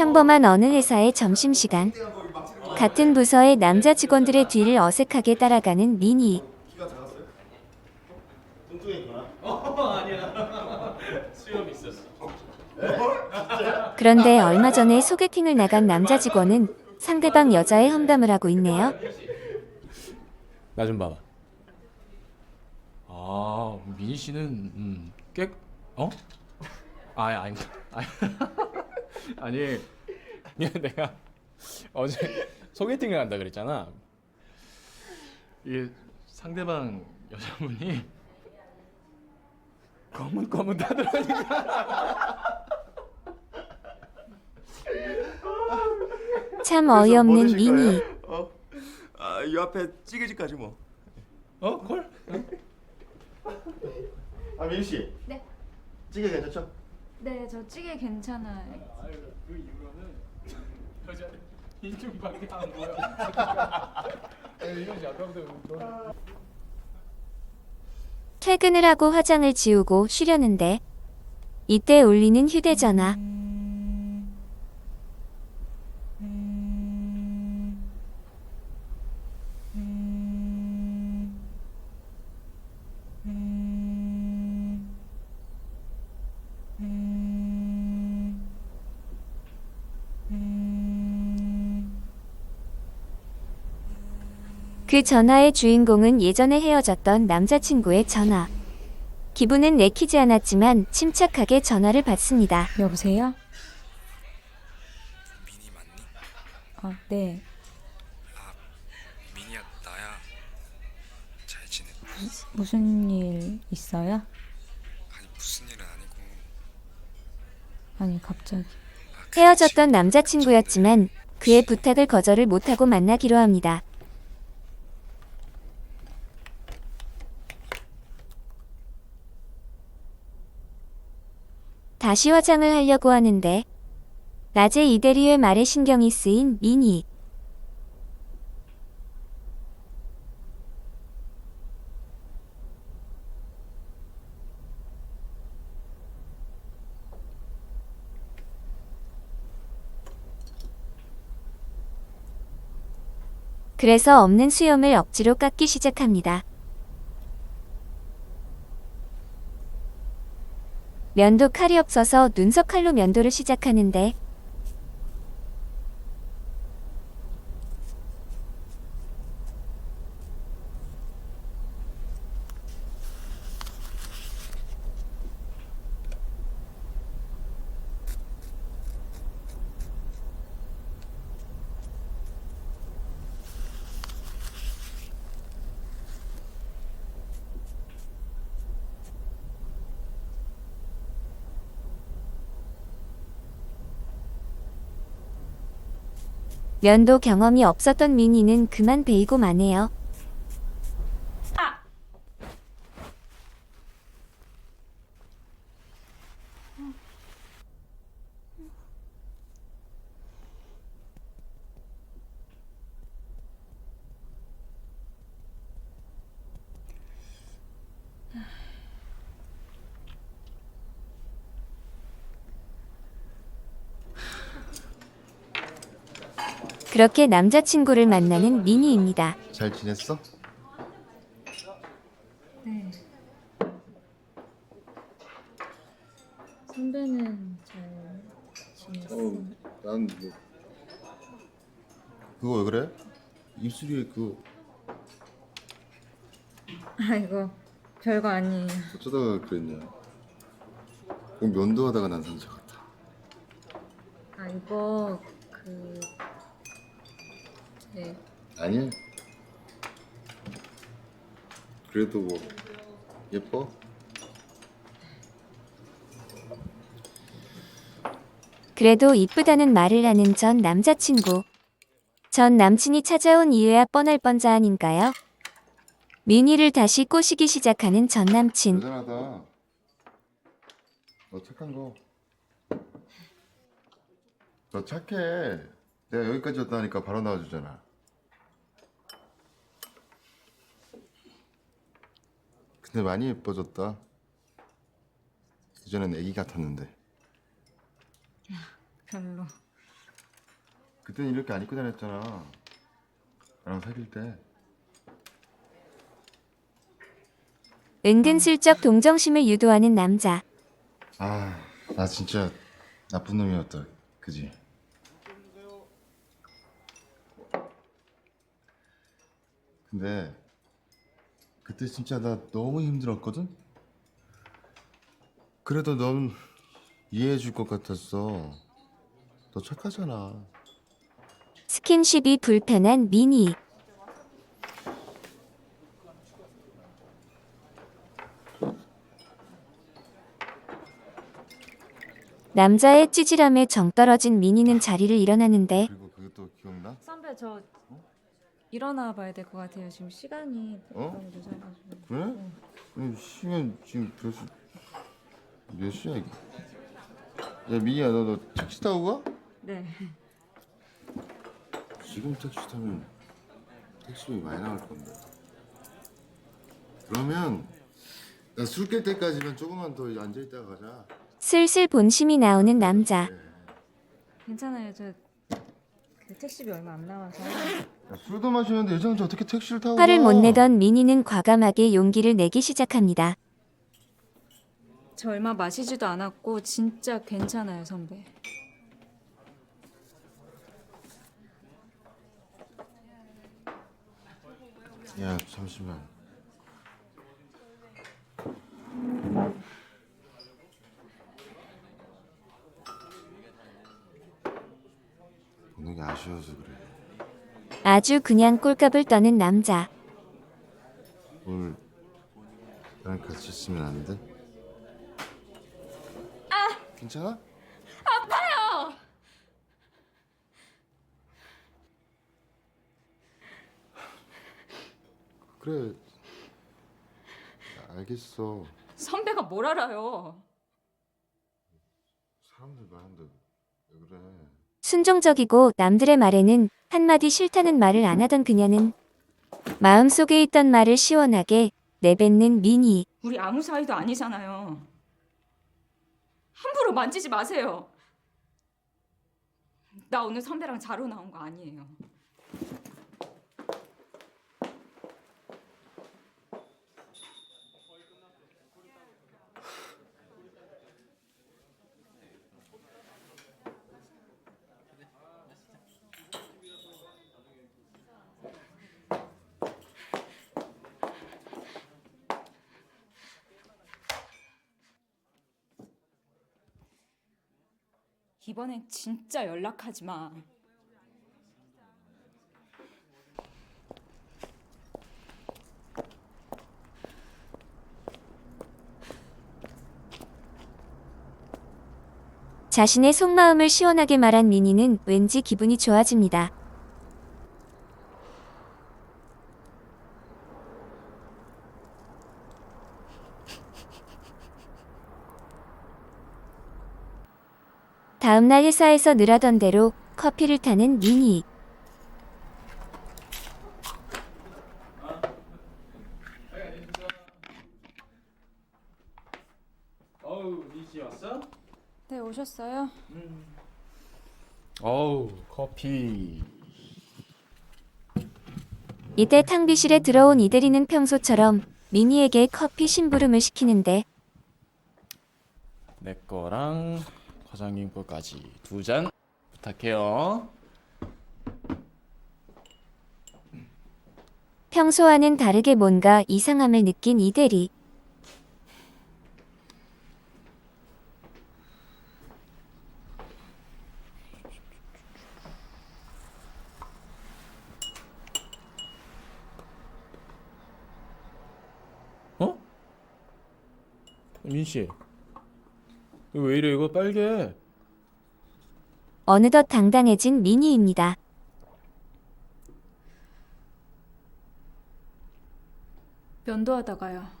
평범한 어느 회사의 점심시간. 같은 부서의 남자 직원들의 뒤를 어색하게 따라가는 미니. 그런데 얼마 전에 소개팅을 나간 남자 직원은 상대방 여자의 험담을 하고 있네요. 나 좀 봐봐. 아 민희 씨는 음, 꽤 어? 아 아니 아니 아니 내가 어제 소개팅을 한다 그랬잖아. 이게 상대방 여자분이 검은 검은 다 들어니까 참 어이없는 미니. 어? 아, 이 앞에 찌개집까지 뭐. 어 콜? 아, 민희 씨. 네. 찌개 괜찮죠? 네, 저 찌개 괜찮아요. 그 이유로는 여자 인중밖에 안 보여. 이거지 아까부터 퇴근을 하고 화장을 지우고 쉬려는데 이때 울리는 휴대전화. 그 전화의 주인공은 예전에 헤어졌던 남자친구의 전화. 기분은 내키지 않았지만 침착하게 전화를 받습니다. 여보세요? 미니 맞니? 어, 네. 아 미니야 나야 잘 지내 무슨 일 있어요? 아니 무슨 일은 아니고 아니, 갑자기. 아, 그게 헤어졌던 남자친구였지만 그의 부탁을 거절을 못하고 만나기로 합니다. 다시 화장을 하려고 하는데 낮에 이대리의 말에 신경이 쓰인 미니. 그래서 없는 수염을 억지로 깎기 시작합니다. 면도 칼이 없어서 눈썹 칼로 면도를 시작하는데 면도 경험이 없었던 미니는 그만 베이고 마네요. 그렇게 남자친구를 만나는 미니입니다. 잘 지냈어? 네. 선배는 잘 지냈어? 어, 난 뭐. 그거 왜 그래? 입술이 그 아이고, 별거 아니에요. 어쩌다가 그랬냐? 꼭 면도하다가 난 상처 같아. 아, 이거, 그, 네. 아니야. 그래도 뭐 예뻐? 그래도 이쁘다는 말을 하는 전 남자친구. 전 남친이 찾아온 이유야 뻔할 뻔자 아닌가요? 미니를 다시 꼬시기 시작하는 전 남친. 여전하다. 너 착한 거. 너 착해. 내가 여기까지 왔다니까 바로 나와주잖아. 근데 많이 예뻐졌다. 예전엔 애기 같았는데. 별로. 그때는 이렇게 안 입고 다녔잖아. 나랑 사귈 때. 은근슬쩍 동정심을 유도하는 남자. 아, 나 진짜 나쁜 놈이었다. 그지? 근데 그때 진짜 나 너무 힘들었거든? 그래도 넌 이해해 줄 것 같았어. 너 착하잖아. 스킨십이 불편한 미니. 남자의 찌질함에 정 떨어진 미니는 자리를 일어나는데 그리고 그것도 기억나? 선배 저 일어나 봐야 될 것 같아요. 지금 시간이 어? 너무 늦어가지고. 그래? 아니, 시간 지금 벌써 몇 시야 이거? 야 미니야 너, 너 택시 타고 가? 네. 지금 택시 타면 택시비 많이 나갈 건데. 그러면 나 술 깰 때까지만 조금만 더 앉아 있다가 가자. 슬슬 본심이 나오는 남자. 괜찮아요. 저그 택시비 얼마 안 나와서. 야, 술도 마시는데 여자한테 어떻게 택시를 타고 화를 가? 못 내던 미니는 과감하게 용기를 내기 시작합니다. 저 얼마 마시지도 않았고 진짜 괜찮아요, 선배. 야 잠시만. 아쉬워서 그래. 아주 그냥 꼴값을 떠는 남자. 오늘 나랑 같이 있으면 안 돼? 아! 괜찮아? 아파요. 그래. 알겠어. 선배가 뭘 알아요? 사람들 말하는데 왜 그래? 순종적이고 남들의 말에는 한마디 싫다는 말을 안 하던 그녀는 마음속에 있던 말을 시원하게 내뱉는 미니. 우리 아무 사이도 아니잖아요. 함부로 만지지 마세요. 나 오늘 선배랑 자러 나온 거 아니에요. 이번엔 진짜 연락하지 마. 자신의 속마음을 시원하게 말한 미니는 왠지 기분이 좋아집니다. 다음날 회사에서 늘 하던 대로 커피를 타는 미니. 어우 니씨 왔어? 네, 오셨어요? 어우 커피. 이때 탕비실에 들어온 이대리는 평소처럼 미니에게 커피 심부름을 시키는데 내 거랑 과장님 거까지 두 잔 부탁해요. 평소와는 다르게 뭔가 이상함을 느낀 이대리. 어? 민 씨. 이거 왜 이래 이거 빨개? 어느덧 당당해진 미니입니다. 면도하다가요.